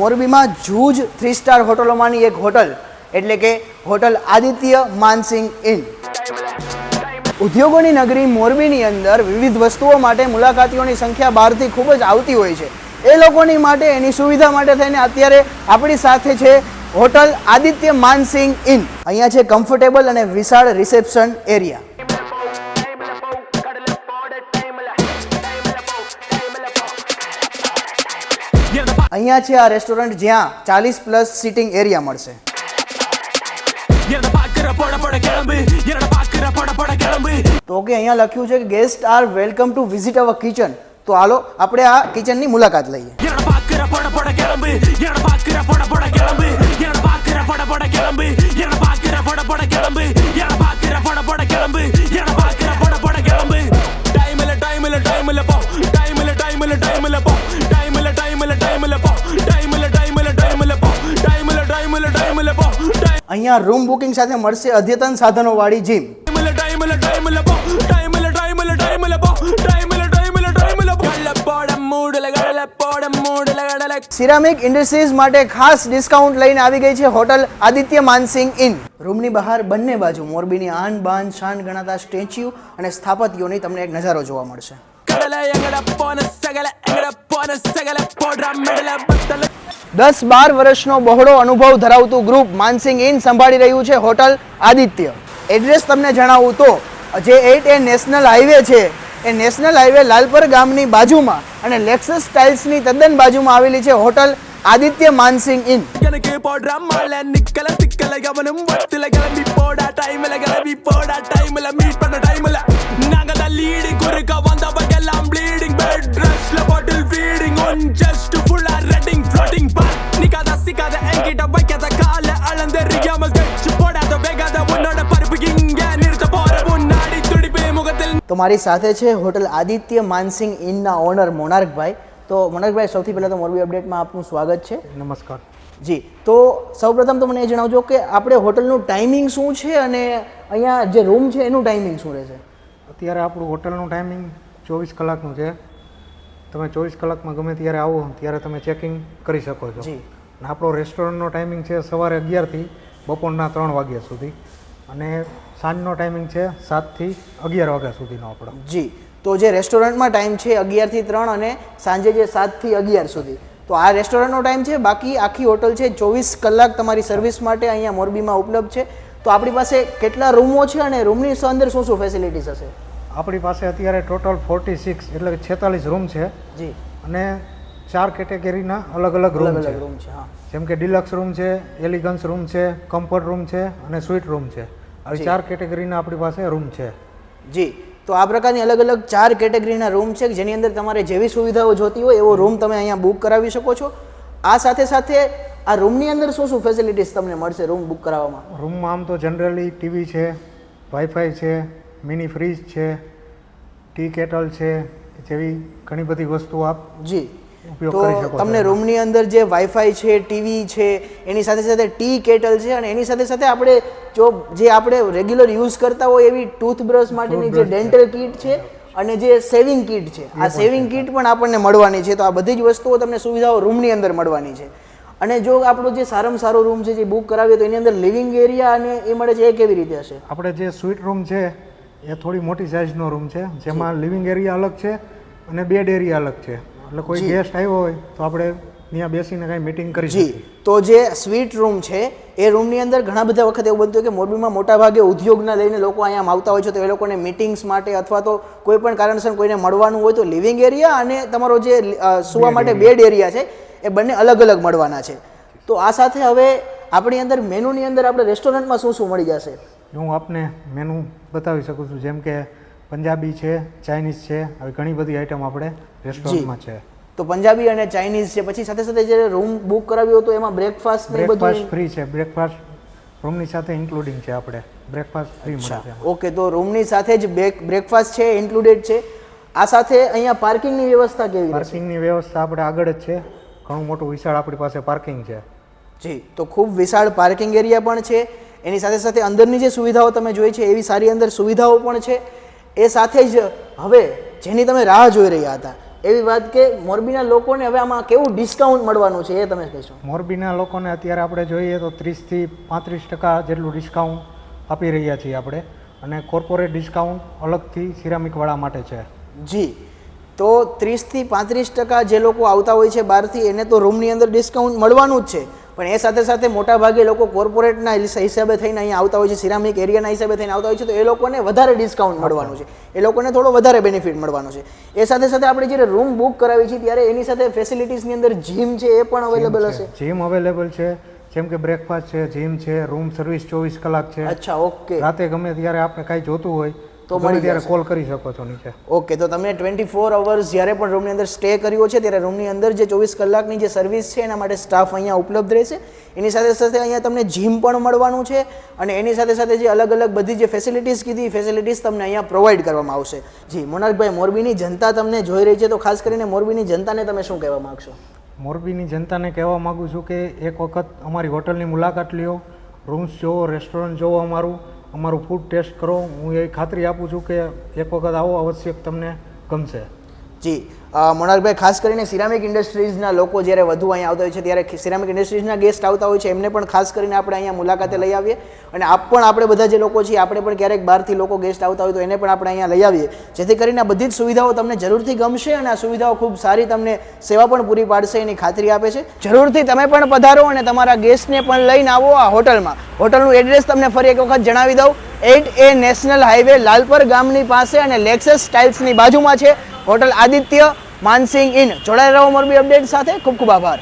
મોરબીમાં જૂજ three star હોટલોમાંની એક hotel, એટલે કે હોટલ આદિત્ય માનસિંહ ઇન ઉદ્યોગોની નગરી મોરબીની અંદર વિવિધ વસ્તુઓ માટે મુલાકાતીઓની સંખ્યા બહારથી ખૂબ જ આવતી હોય છે. એ લોકોની માટે, એની સુવિધા માટે થઈને અત્યારે આપણી સાથે છે હોટલ આદિત્ય માનસિંહ ઇન અહીંયા છે કમ્ફર્ટેબલ અને વિશાળ રિસેપ્શન એરિયા અહીંયા છે આ રેસ્ટોરન્ટ જ્યાં ચાલીસ પ્લસ સિટિંગ એરિયા મળશે. તો કે અહીંયા લખ્યું છે કે guest are welcome to visit our kitchen તો હાલો આપણે આ કિચનની મુલાકાત લઈએ. અહીંયા રૂમ બુકિંગ સાથે મળશે અદ્યતન સાધનોવાળી જીમ સિરામિક ઇન્ડસ્ટ્રીઝ માટે ખાસ ડિસ્કાઉન્ટ લઈને આવી ગઈ છે હોટલ આદિત્ય માનસિંગ ઇન રૂમની બહાર બંને બાજુ મોરબીની આન બાન શાન ગણાતા સ્ટેચ્યુ અને સ્થાપત્યોની તમને એક નજારો જોવા મળશે. கடலை எங்கட போன சகல எங்கட போன சகல போடுற மெடல பத்தல દસ બાર વર્ષનો બહોળો અનુભવ ધરાવતું ગ્રુપ માનસિંહ ઇન સંભાળી રહ્યું છે હોટલ આદિત્ય એડ્રેસ તમને જણાવું તો જે એટ એ નેશનલ હાઈવે છે એ નેશનલ હાઈવે લાલપર ગામની બાજુમાં અને લેક્સસ ટાઇલ્સની તદ્દન બાજુમાં આવેલી છે હોટલ આદિત્ય માનસિંહ ઇન எனக்கு போடுற மழை நிக்கல சிக்கல கவனம் வத்துல கிளம்பி போடா டைம்ல கிளம்பி போடா તો મારી સાથે છે હોટલ આદિત્ય માનસિંહ ઇનના ઓનર મોનાર્કભાઈ. તો મોનાર્કભાઈ સૌથી પહેલાં તો મોરબી અપડેટમાં આપનું સ્વાગત છે. નમસ્કાર. જી તો સૌપ્રથમ તો મને એ જણાવજો કે આપણે હોટલનું ટાઈમિંગ શું છે અને અહીંયા જે રૂમ છે એનું ટાઈમિંગ શું રહેશે? અત્યારે આપણું હોટલનું ટાઈમિંગ ચોવીસ કલાકનું છે. તમે ચોવીસ કલાકમાં ગમે ત્યારે આવો ત્યારે તમે ચેકિંગ કરી શકો છો. જી. આપણો રેસ્ટોરન્ટનો ટાઈમિંગ છે સવારે અગિયારથી બપોરના ત્રણ વાગ્યા સુધી. અને સાંજનો ટાઈમિંગ છે સાતથી અગિયાર વાગ્યા સુધીનો આપણો. જી. તો જે રેસ્ટોરન્ટમાં ટાઈમ છે અગિયારથી ત્રણ અને સાંજે જે સાતથી અગિયાર સુધી. તો આ રેસ્ટોરન્ટનો ટાઈમ છે. બાકી આખી હોટલ છે. ચોવીસ કલાક તમારી સર્વિસ માટે અહીંયા મોરબીમાં ઉપલબ્ધ છે. તો આપણી પાસે કેટલા રૂમો છે અને રૂમની અંદર શું શું ફેસિલિટીઝ હશે? આપણી પાસે અત્યારે ટોટલ ફોર્ટી સિક્સ એટલે કે છેતાલીસ રૂમ છે. જી. અને ચાર કેટેગરીના અલગ અલગ રૂમ છે. રૂમ છે હા. જેમ કે ડિલક્સ રૂમ છે એલિગન્સ રૂમ છે કમ્ફર્ટ રૂમ છે અને સ્વીટ રૂમ છે. આવી ચાર કેટેગરીના આપણી પાસે રૂમ છે. જી. તો આ પ્રકારની અલગ અલગ ચાર કેટેગરીના રૂમ છે કે જેની અંદર તમારે જેવી સુવિધાઓ જોતી હોય એવો રૂમ તમે અહીંયા બુક કરાવી શકો છો. આ સાથે સાથે આ રૂમની અંદર શું શું ફેસિલિટીઝ તમને મળશે રૂમ બુક કરાવવામાં? રૂમમાં આમ તો જનરલી ટીવી છે વાઈફાઈ છે મિની ફ્રીજ છે ટી કેટલ છે જેવી ઘણી બધી વસ્તુઓ આપ જી. તો તમને રૂમની અંદર જે વાઈફાઈ છે ટીવી છે એની સાથે સાથે ટી કેટલ છે અને એની સાથે સાથે આપણે જો જે આપણે રેગ્યુલર યુઝ કરતા હોય એવી ટૂથબ્રશ માટેની જે ડેન્ટલ કીટ છે અને જે સેવિંગ કીટ છે. આ સેવિંગ કીટ પણ આપણને મળવાની છે. તો આ બધી જ વસ્તુઓ તમને સુવિધાઓ રૂમની અંદર મળવાની છે. અને જો આપણો જે સારામાં સારો રૂમ છે જે બુક કરાવીએ તો એની અંદર લિવિંગ એરિયા અને એ મળે છે એ કેવી રીતે હશે? આપણે જે સ્વીટ રૂમ છે એ થોડી મોટી સાઇઝનો રૂમ છે જેમાં લિવિંગ એરિયા અલગ છે અને બેડ એરિયા અલગ છે. એટલે કોઈ ગેસ્ટ આવ્યો હોય તો આપણે ત્યાં બેસીને કાંઈ મીટિંગ કરી જી. તો જે સ્વીટ રૂમ છે એ રૂમની અંદર ઘણા બધા વખત એવું બનતું કે મોરબીમાં મોટા ભાગે ઉદ્યોગના લઈને લોકો અહીંયા આવતા હોય છે તો એ લોકોને મિટિંગ્સ માટે અથવા તો કોઈ પણ કારણસર કોઈને મળવાનું હોય તો લિવિંગ એરિયા અને તમારો જે સુવા માટે બેડ એરિયા છે એ બંને અલગ અલગ મળવાના છે. તો આ સાથે હવે આપણી અંદર મેનુની અંદર આપણે રેસ્ટોરન્ટમાં શું શું મળી જશે? હું આપને મેનુ બતાવી શકું છું જેમ કે પંજાબી છે ચાઇનીઝ છે આવી ઘણી બધી આઈટમ આપણે રેસ્ટોરન્ટમાં છે. તો પંજાબી અને ચાઇનીઝ છે પછી સાથે સાથે જે રૂમ બુક કરાવ્યો હતો એમાં બ્રેકફાસ્ટ ને બધું ફ્રી છે બ્રેકફાસ્ટ રૂમની સાથે ઇન્ક્લુડિંગ છે આપણે. બ્રેકફાસ્ટ ફ્રી મળે ઓકે તો રૂમની સાથે જ બ્રેક બ્રેકફાસ્ટ છે ઇન્ક્લુડેડ છે. આ સાથે અહીંયા પાર્કિંગની વ્યવસ્થા કેવી પાર્કિંગની વ્યવસ્થા આપણે આગળ જ છે. ઘણું મોટું વિશાળ આપણી પાસે પાર્કિંગ છે. જી તો ખૂબ વિશાળ પાર્કિંગ એરિયા પણ છે. એની સાથે સાથે અંદરની જે સુવિધાઓ તમે જોઈ છે એવી સારી અંદર સુવિધાઓ પણ છે. એ સાથે જ હવે જેની તમે રાહ જોઈ રહ્યા હતા એવી વાત કે મોરબીના લોકોને હવે આમાં કેવું ડિસ્કાઉન્ટ મળવાનું છે એ તમે કહેશો? મોરબીના લોકોને અત્યારે આપણે જોઈએ તો ત્રીસથી પાંત્રીસ ટકા જેટલું ડિસ્કાઉન્ટ આપી રહ્યા છીએ આપણે અને કોર્પોરેટ ડિસ્કાઉન્ટ અલગથી સિરામિકવાળા માટે છે. જી તો ત્રીસથી પાંત્રીસ ટકા જે લોકો આવતા હોય છે બહારથી એને તો રૂમની અંદર ડિસ્કાઉન્ટ મળવાનું જ છે. પણ એ સાથે સાથે મોટાભાગે લોકો કોર્પોરેટના હિસાબે થઈને અહીંયા આવતા હોય છે સિરામિક એરિયાના હિસાબે થઈને આવતા હોય છે તો એ લોકોને વધારે ડિસ્કાઉન્ટ મળવાનું છે. એ લોકોને થોડો વધારે બેનિફિટ મળવાનો છે. એ સાથે સાથે આપણે જ્યારે રૂમ બુક કરાવી છીએ ત્યારે એની સાથે ફેસિલિટીઝની અંદર જીમ છે એ પણ અવેલેબલ હશે. જીમ અવેલેબલ છે. જેમ કે બ્રેકફાસ્ટ છે જીમ છે રૂમ સર્વિસ ચોવીસ કલાક છે. અચ્છા ઓકે રાતે ગમે ત્યારે આપણે કાંઈ જોતું હોય તો મળી ત્યારે કોલ કરી શકો છો નીચે. ઓકે તો તમે ટ્વેન્ટી ફોર અવર્સ જ્યારે પણ રૂમની અંદર સ્ટે કર્યો છે ત્યારે રૂમની અંદર જે ચોવીસ કલાકની જે સર્વિસ છે એના માટે સ્ટાફ અહીંયા ઉપલબ્ધ રહેશે. એની સાથે સાથે અહીંયા તમને જીમ પણ મળવાનું છે અને એની સાથે સાથે જે અલગ અલગ બધી જે ફેસિલિટીઝ કીધી ફેસિલિટીઝ તમને અહીંયા પ્રોવાઈડ કરવામાં આવશે. જી મોનાલભાઈ મોરબીની જનતા તમને જોઈ રહી છે તો ખાસ કરીને મોરબીની જનતાને તમે શું કહેવા માગશો? મોરબીની જનતાને કહેવા માગું છું કે એક વખત અમારી હોટલની મુલાકાત લ્યો રૂમ્સ જોવો રેસ્ટોરન્ટ જોવો અમારું અમારું ફૂડ ટેસ્ટ કરો. હું એ ખાતરી આપું છું કે એક વખત આવો આવશ્યક તમને ગમશે. જી. અ, મોનાકભાઈ ખાસ કરીને સિરામિક ઇન્ડસ્ટ્રીઝના લોકો જ્યારે વધુ અહીંયા આવતા હોય છે ત્યારે સિરામિક ઇન્ડસ્ટ્રીઝના ગેસ્ટ આવતા હોય છે એમને પણ ખાસ કરીને આપણે અહીંયા મુલાકાતે લઈ આવીએ. અને આપ પણ આપણે બધા જે લોકો છીએ આપણે પણ ક્યારેક બહારથી લોકો ગેસ્ટ આવતા હોય તો એને પણ આપણે અહીંયા લઈ આવીએ. જેથી કરીને બધી જ સુવિધાઓ તમને જરૂરથી ગમશે અને આ સુવિધાઓ ખૂબ સારી તમને સેવા પણ પૂરી પાડશે એની ખાતરી આપે છે. જરૂરથી તમે પણ પધારો અને તમારા ગેસ્ટને પણ લઈને આવો આ હોટલમાં. હોટલનું એડ્રેસ તમને ફરી એક વખત જણાવી દઉં. At a national highway Lalpar ગામની પાસે અને લેક્સસ ટાઇલ્સની બાજુમાં છે. Hotel Aditya Mansingh inn. જોડાઈ રહો મોરબી અપડેટ સાથે. ખૂબ ખૂબ આભાર.